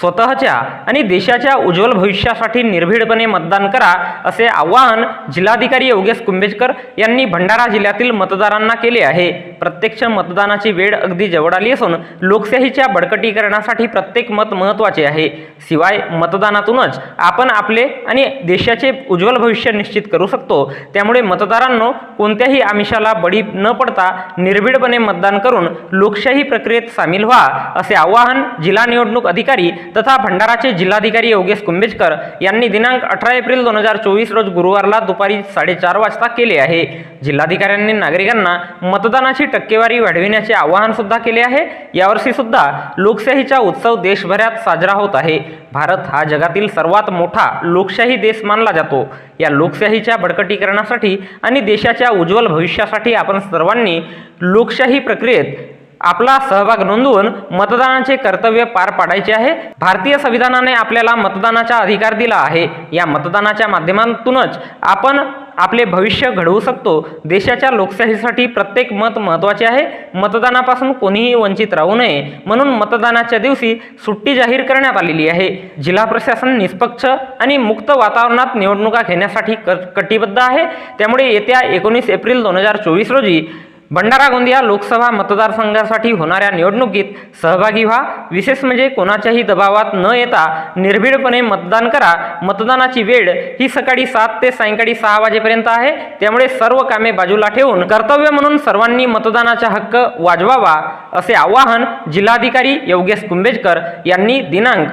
स्वतःच्या आणि देशाच्या उज्ज्वल भविष्यासाठी निर्भीडपणे मतदान करा असे आवाहन जिल्हाधिकारी योगेश कुंभेजकर यांनी भंडारा जिल्ह्यातील मतदारांना केले आहे. प्रत्यक्ष मतदानाची वेळ अगदी जवळ आली असून लोकशाहीच्या बळकटीकरणासाठी प्रत्येक मत महत्त्वाचे आहे. शिवाय मतदानातूनच आपण आपले आणि देशाचे उज्ज्वल भविष्य निश्चित करू शकतो. त्यामुळे मतदारांनो कोणत्याही आमिषाला बळी न पडता निर्भीडपणे मतदान करून लोकशाही प्रक्रियेत सामील व्हा असे आवाहन जिल्हा निवडणूक अधिकारी तथा भंडाराचे जिल्हाधिकारी योगेश कुंभेजकर यांनी दिनांक अठरा एप्रिल दोन हजार चोवीस रोज गुरुवारला दुपारी साडेचार वाजता केले आहे. जिल्हाधिकाऱ्यांनी नागरिकांना मतदानाची टक्केवारी वाढविण्याचे आवाहन सुद्धा केले आहे. यावर्षी सुद्धा लोकशाहीचा उत्सव देशभरात साजरा होत आहे. भारत हा जगातील सर्वात मोठा लोकशाही देश मानला जातो. या लोकशाहीच्या बळकटीकरणासाठी आणि देशाच्या उज्ज्वल भविष्यासाठी आपण सर्वांनी लोकशाही प्रक्रियेत आपला सहभाग नोंदवून मतदानाचे कर्तव्य पार पाडायचे आहे. भारतीय संविधानाने आपल्याला मतदानाचा अधिकार दिला आहे. या मतदानाच्या माध्यमातूनच आपण आपले भविष्य घडवू शकतो. देशाच्या लोकशाहीसाठी प्रत्येक मत महत्त्वाचे आहे. मतदानापासून कोणीही वंचित राहू नये. म्हणून मतदानाच्या दिवशी सुट्टी जाहीर करण्यात आलेली आहे. जिल्हा प्रशासन निष्पक्ष आणि मुक्त वातावरणात निवडणुका घेण्यासाठी क कटिबद्ध आहे. त्यामुळे येत्या एकोणीस एप्रिल दोन हजार चोवीस रोजी भंडारा गोंदिया लोकसभा मतदारसंघासाठी होणाऱ्या निवडणुकीत सहभागी व्हा. विशेष म्हणजे कोणाच्याही दबावात न येता निर्भीडपणे मतदान करा. मतदानाची वेळ ही सकाळी सात ते सायंकाळी सहा वाजेपर्यंत आहे. त्यामुळे सर्व कामे बाजूला ठेवून कर्तव्य म्हणून सर्वांनी मतदानाचा हक्क वाजवावा असे आवाहन जिल्हाधिकारी योगेश कुंभेजकर यांनी दिनांक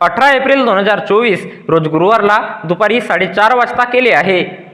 अठरा एप्रिल दोन हजार चोवीस रोज गुरुवारला दुपारी साडेचार वाजता केले आहे.